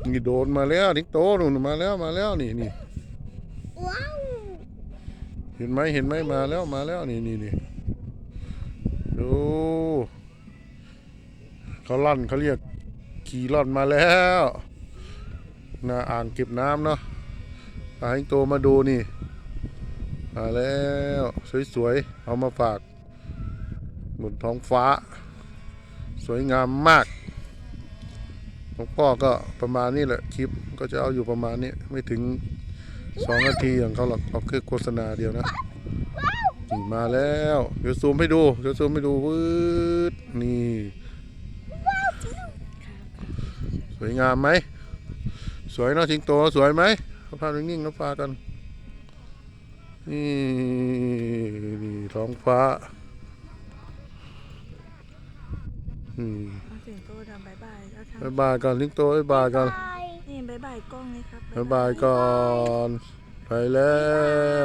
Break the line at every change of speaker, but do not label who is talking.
มัน
นี่โดนมาแล้วนิกโตนู่นมาแล้วมาแล้วนี่นี่
ว้าว
เห็นไหมเห็นไหมมาแล้วมาแล้วนี่นี่นี่ดูเขาล่อนเขาเรียกขี่ล่อนมาแล้วหน้าอ่างเก็บน้ำเนาะพานิกโตมาดูนี่มาแล้วสวยๆเอามาฝากบนท้องฟ้า สวยงามมาก หลวงพ่อก็ประมาณนี้แหละคลิปก็จะเอาอยู่ประมาณนี้ไม่ถึงสองนาทีอย่างเขาหรอกเอาแค่โฆษณาเดียวนะนี่มาแล้วเดี๋ยวซูมให้ดูเดี๋ยวซูมให้ดูวืดนี่สวยงามไหมสวยเนาะทิงโตสวยไหมเอาภานิ่งๆน้ำฟ้ากันนี่นี่ท้องฟ้า อืม
เอาเสียงโตทำบายบายแล้วท
บายบายก่อนลิงโตบายบายก่อน
บายำ
นี่บายบายกล้องเลยครับ
บายบายก่อน ไปแล้ว
บาย